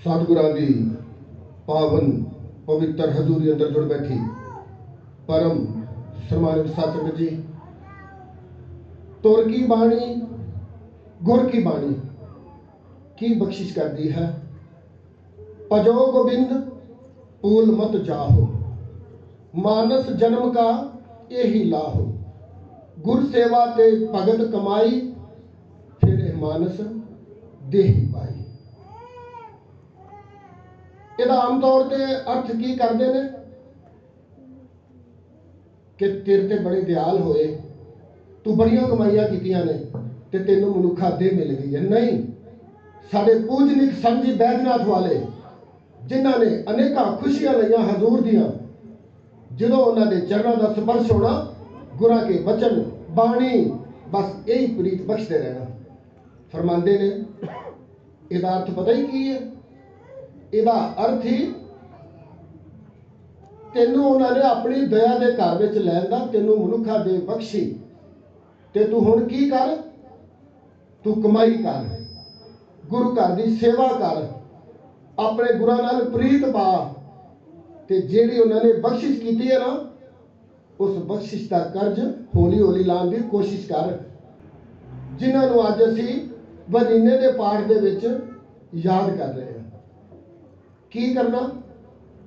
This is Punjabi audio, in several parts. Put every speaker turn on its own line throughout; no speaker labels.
ਸਤਿਗੁਰਾਂ ਦੀ ਪਾਵਨ ਪਵਿੱਤਰ ਹਜ਼ੂਰੀ ਅੰਦਰ ਜੁੜ ਬੈਠੀ। ਪਰਮ ਸਨਮਾਨਿਤ ਸਤਿਗੁਰ ਜੀ। ਤੁਰ ਕੀ ਬਾਣੀ, ਗੁਰ ਕੀ ਬਾਣੀ, ਕੀ ਬਖਸ਼ਿਸ਼ ਕਰਦੀ ਹੈ? ਭਜੋ ਗੋਬਿੰਦ ਪੂਲ ਮਤ ਜਾਹੋ। ਮਾਨਸ ਜਨਮ ਕਾ ਇਹੀ ਲਾਹੋ। ਗੁਰ ਸੇਵਾ ਤੇ ਭਗਤ ਕਮਾਈ, ਫਿਰ ਇਹ ਮਾਨਸ ਦੇਹੀ ਪਾਈ। ਇਹਦਾ ਆਮ ਤੌਰ ਤੇ ਅਰਥ ਕੀ ਕਰਦੇ ਨੇ? ਕਿ ਤੇਰੇ ਤੇ ਬੜੇ ਦਿਆਲ ਹੋਏ, ਤੂੰ ਬੜੀਆਂ ਕਮਾਈਆਂ ਕੀਤੀਆਂ ਨੇ ਤੇ ਤੈਨੂੰ ਮਨੁੱਖਾ ਦੇ ਮਿਲ ਗਈ ਹੈ। ਨਹੀਂ, ਸਾਡੇ ਪੂਜਨਿਕ ਸੰਜੀ ਬੈਦਨਾਥ ਵਾਲੇ, ਜਿਨ੍ਹਾਂ ਨੇ ਅਨੇਕਾਂ ਖੁਸ਼ੀਆਂ ਲਈਆਂ ਹਜ਼ੂਰ ਦੀਆਂ, ਜਦੋਂ ਉਹਨਾਂ ਦੇ ਚਰਨਾਂ ਦਾ ਸਪਰਸ਼ ਹੋਣਾ, ਗੁਰਾਂ ਕੇ ਬਚਨ, ਬਾਣੀ, ਬਸ ਇਹੀ ਪ੍ਰੀਤ ਬਖਸ਼ਦੇ ਰਹਿਣਾ। ਫਰਮਾਉਂਦੇ ਨੇ, ਇਹਦਾ ਅਰਥ ਪਤਾ ਹੀ ਕੀ ਹੈ? ਇਹਦਾ ਅਰਥ ਹੀ ਤੈਨੂੰ ਉਹਨਾਂ ਨੇ ਆਪਣੀ ਦਇਆ ਦੇ ਘਰ ਵਿੱਚ ਲੈਣ ਦਾ ਤੈਨੂੰ ਮਨੁੱਖਾ ਦੇ ਬਖਸ਼ੀ। ਤੇ ਤੂੰ ਹੁਣ ਕੀ ਕਰ? ਤੂੰ ਕਮਾਈ ਕਰ। ਗੁਰੂ ਘਰ ਦੀ ਸੇਵਾ ਕਰ। ਆਪਣੇ ਗੁਰਾਂ ਨਾਲ ਪ੍ਰੀਤ ਪਾ। ਤੇ ਜਿਹੜੀ ਉਹਨਾਂ ਨੇ ਬਖਸ਼ਿਸ਼ ਕੀਤੀ ਹੈ ਨਾ, ਉਸ ਬਖਸ਼ਿਸ਼ ਦਾ ਕਰਜ਼ ਹੌਲੀ ਹੌਲੀ ਲਾਉਣ ਦੀ ਕੋਸ਼ਿਸ਼ ਕਰ। ਜਿਨ੍ਹਾਂ ਨੂੰ ਅੱਜ ਅਸੀਂ ਵਦੀਨੇ ਦੇ ਪਾਠ ਦੇ ਵਿੱਚ ਯਾਦ ਕਰ ਰਹੇ ਹਾਂ। ਕੀ ਕਰਨਾ?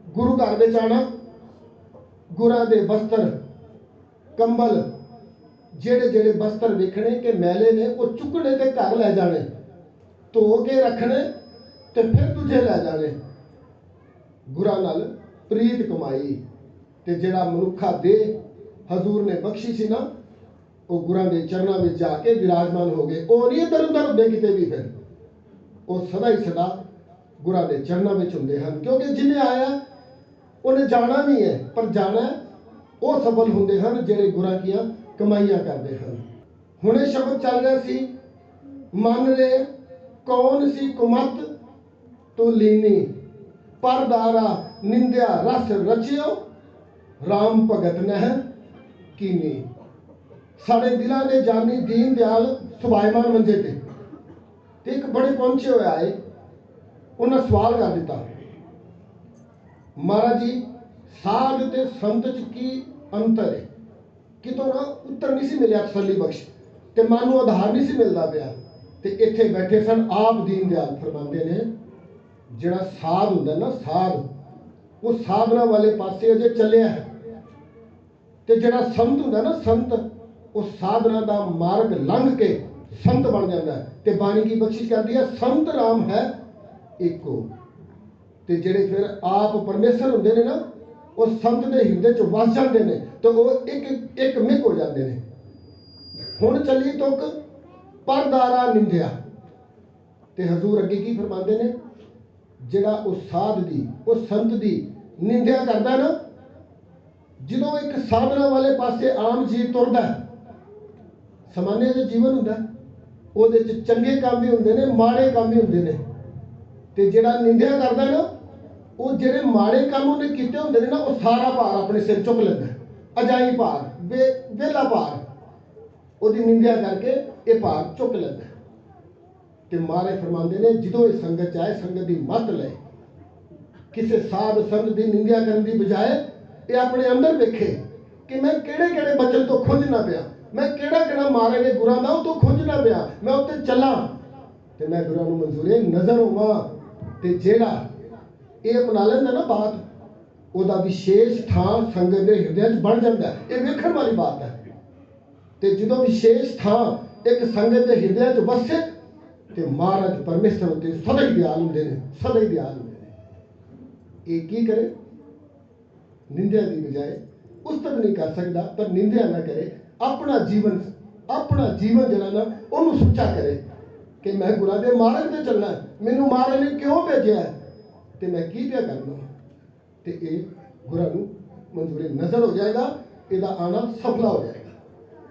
ਗੁਰੂ ਘਰ ਵਿੱਚ ਆਣਾ। ਗੁਰਾਂ ਦੇ ਵਸਤਰ ਕੰਬਲ, ਜਿਹੜੇ ਜਿਹੜੇ ਵਸਤਰ ਵੇਖਣੇ ਕਿ ਮੈਲੇ ਨੇ, ਉਹ ਚੁੱਕਣੇ ਤੇ ਘਰ ਲੈ ਜਾਣੇ। ਧੋ ਕੇ ਰੱਖਣੇ ਤੇ ਫਿਰ ਦੂਜੇ ਲੈ ਜਾਣੇ। ਗੁਰਾਂ ਨਾਲ ਪ੍ਰੀਤ ਕਮਾਈ ਤੇ ਜਿਹੜਾ ਮਨੁੱਖਾ ਦੇ ਹਜ਼ੂਰ ਨੇ ਬਖਸ਼ੀ ਸੀ ਨਾ, ਉਹ ਗੁਰਾਂ ਦੇ ਚਰਨਾਂ ਵਿੱਚ ਜਾ ਕੇ ਵਿਰਾਜਮਾਨ ਹੋ ਗਏ। ਉਹ ਨਹੀਂ ਇੱਧਰ ਉੱਧਰ ਹੁੰਦੇ ਕਿਤੇ ਵੀ ਫਿਰ। ਉਹ ਸਦਾ ਹੀ ਸਦਾ ਗੁਰਾਂ ਦੇ ਚਰਨਾਂ ਵਿੱਚ ਹੁੰਦੇ ਹਨ। ਕਿਉਂਕਿ ਜਿਹਨੇ ਆਇਆ, ਉਹਨੇ ਜਾਣਾ ਵੀ ਹੈ, ਪਰ ਜਾਣਾ, ਉਹ ਸਫਲ ਹੁੰਦੇ ਹਨ ਜਿਹੜੇ ਗੁਰਾਂ ਕੀਆਂ ਕਮਾਈਆਂ ਕਰਦੇ ਹਨ। ਹੁਣੇ ਸ਼ਬਦ ਚੱਲ ਰਿਹਾ ਸੀ, ਮਨ ਰੇ ਕੌਣ ਸੀ ਕੁਮਤ, ਤੂੰ ਲੀਨੀ ਪਰਦਾਰਾ ਨਿੰਦਿਆ ਰਸ ਰਚਿਓ RAM ਭਗਤ ਨਹਿ ਕੀਨੀ। ਸਾਡੇ ਦਿਲਾਂ ਦੇ ਜਾਨੀ ਦੀਨ ਦਿਆਲ ਸੁਭਾਇਮਾਨ ਮੰਜੇ ਤੇ। ਤੇ ਇੱਕ ਬੜੇ ਪਹੁੰਚੇ ਹੋਇਆ ਹੈ ਉਹਨਾਂ ਸਵਾਲ ਕਰ ਦਿੱਤਾ। ਮਹਾਰਾਜ ਜੀ, ਸਾਧ ਤੇ ਸੰਤ ਚ ਕੀ ਅੰਤਰ ਹੈ? ਕਿਤੋਂ ਨਾ ਉੱਤਰ ਨਹੀਂ ਸੀ ਮਿਲਿਆ ਤਸੱਲੀ ਬਖਸ਼। ਤੇ ਮਨ ਨੂੰ ਆਧਾਰ ਨਹੀਂ ਸੀ ਮਿਲਦਾ ਪਿਆ। ਤੇ ਇੱਥੇ ਬੈਠੇ ਸਨ, ਆਪ ਦੀਨ ਦਿਆਲ ਫਰਮਾਉਂਦੇ ਨੇ, ਜਿਹੜਾ ਸਾਧ ਹੁੰਦਾ ਨਾ, ਸਾਧ, ਉਹ ਸਾਧਨਾ ਵਾਲੇ ਪਾਸੇ ਅਜੇ ਚੱਲਿਆ ਹੈ। ਤੇ ਜਿਹੜਾ ਸੰਤ ਹੁੰਦਾ ਨਾ, ਸੰਤ, ਉਹ ਸਾਧਨਾ ਦਾ ਮਾਰਗ ਲੰਘ ਕੇ ਸੰਤ ਬਣ ਜਾਂਦਾ ਹੈ। ਤੇ ਬਾਣੀ ਕੀ ਬਖਸ਼ਿਸ਼ ਕਰਦੀ ਹੈ? ਸੰਤ ਰਾਮ ਹੈ ਇੱਕੋ ਤੇ ਜਿਹੜੇ ਫਿਰ ਆਪ ਪਰਮੇਸ਼ਰ ਹੁੰਦੇ ਨੇ ਨਾ ਉਹ ਸੰਤ ਦੇ ਹਿਰਦੇ ਚ ਵਸ ਜਾਂਦੇ ਨੇ ਤੇ ਉਹ ਇੱਕ ਇੱਕ ਮਿਕ ਹੋ ਜਾਂਦੇ ਨੇ। ਹੁਣ ਚੱਲੀ ਤੁਕ ਪਰਦਾਰਾ ਨਿੰਦਿਆ। ਤੇ ਹਜ਼ੂਰ ਅੱਗੇ ਕੀ ਫਰਮਾਉਂਦੇ ਨੇ? ਜਿਹੜਾ ਉਹ ਸਾਧ ਦੀ ਉਹ ਸੰਤ ਦੀ ਨਿੰਦਿਆ ਕਰਦਾ ਨਾ ਜਦੋਂ ਇੱਕ ਸਾਧਨਾ ਵਾਲੇ ਪਾਸੇ ਆਮ ਜੀ ਤੁਰਦਾ ਹੈ, ਸਮਾਨਿਆ ਜਿਹਾ ਜੀਵਨ ਹੁੰਦਾ ਉਹਦੇ ਚ ਚੰਗੇ ਕੰਮ ਵੀ ਹੁੰਦੇ ਨੇ ਮਾੜੇ ਕੰਮ ਵੀ ਹੁੰਦੇ ਨੇ। ਤੇ ਜਿਹੜਾ ਨਿੰਦਿਆ ਕਰਦਾ ਨਾ, ਉਹ ਜਿਹੜੇ ਮਾੜੇ ਕੰਮ ਉਹਨੇ ਕੀਤੇ ਹੁੰਦੇ ਨੇ ਨਾ, ਉਹ ਸਾਰਾ ਭਾਰ ਆਪਣੇ ਸਿਰ ਚੁੱਕ ਲੈਂਦਾ ਅਜਾਈ ਭਾਰ ਵੇਲਾ ਭਾਰ। ਉਹਦੀ ਨਿੰਦਿਆ ਕਰਕੇ ਇਹ ਭਾਰ ਚੁੱਕ ਲੈਂਦਾ ਤੇ ਮਾਰੇ ਫਰਮਾਉਂਦੇ ਨੇ, ਜਦੋਂ ਇਹ ਸੰਗਤ ਚ ਆਏ, ਸੰਗਤ ਦੀ ਮਤ ਲਏ। ਕਿਸੇ ਸਾਧ ਸੰਤ ਦੀ ਨਿੰਦਿਆ ਕਰਨ ਦੀ ਬਜਾਏ ਇਹ ਆਪਣੇ ਅੰਦਰ ਵੇਖੇ ਕਿ ਮੈਂ ਕਿਹੜੇ ਕਿਹੜੇ ਬਚਨ ਤੋਂ ਖੁੰਝਣਾ ਪਿਆ। ਮੈਂ ਕਿਹੜਾ ਕਿਹੜਾ ਮਾਰੇ ਨੇ ਗੁਰਾਂ ਦਾ ਉਹ ਤੋਂ ਖੁੰਝਣਾ ਪਿਆ। ਮੈਂ ਉੱਤੇ ਚੱਲਾਂ। ਤੇ ਮੈਂ ਗੁਰਾਂ ਨੂੰ ਮਨਜ਼ੂਰੇ ਨਜ਼ਰ ਹੋਵਾਂ। ਤੇ ਜਿਹੜਾ ਇਹ ਅਪਣਾ ਲੈਂਦਾ ਨਾ ਬਾਤ, ਉਹਦਾ ਵਿਸ਼ੇਸ਼ ਥਾਂ ਸੰਗਤ ਦੇ ਹਿਰਦਿਆਂ 'ਚ ਬਣ ਜਾਂਦਾ ਇਹ ਵੇਖਣ ਵਾਲੀ ਬਾਤ ਹੈ। ਤੇ ਜਦੋਂ ਵਿਸ਼ੇਸ਼ ਥਾਂ ਇੱਕ ਸੰਗਤ ਦੇ ਹਿਰਦਿਆਂ 'ਚ ਵਸੇ, ਤੇ ਮਹਾਰਾਜ ਪਰਮੇਸ਼ਰ ਉਤੇ ਸਦਾ ਹੀ ਦਿਆਲ ਹੁੰਦੇ ਨੇ, ਸਦਾ ਹੀ ਦਿਆਲ ਹੁੰਦੇ ਨੇ। ਇਹ ਕੀ ਕਰੇ? ਨਿੰਦਿਆ ਦੀ ਬਜਾਏ ਉਸ ਤੱਕ ਨਹੀਂ ਕਰ ਸਕਦਾ, ਪਰ ਨਿੰਦਿਆ ਨਾ ਕਰੇ। ਆਪਣਾ ਜੀਵਨ ਆਪਣਾ ਜੀਵਨ ਜਿਹੜਾ ਨਾ, ਉਹਨੂੰ ਸੁੱਚਾ ਕਰੇ ਕਿ ਮੈਂ ਗੁਰਾਂ ਦੇ ਮਾਰਗ ਤੇ ਚੱਲਣਾ ਮੈਨੂੰ ਮਾਰਨ ਲਈ ਕਿਉਂ ਭੇਜਿਆ ਹੈ? ਤੇ ਮੈਂ ਕੀ ਪਿਆ ਕਰਨਾ ਤੇ ਇਹ ਗੁਰਾਂ ਨੂੰ ਮਨਜ਼ੂਰੇ ਨਜ਼ਰ ਹੋ ਜਾਏਗਾ, ਇਹਦਾ ਆਣਾ ਸਫਲਾ ਹੋ ਜਾਏਗਾ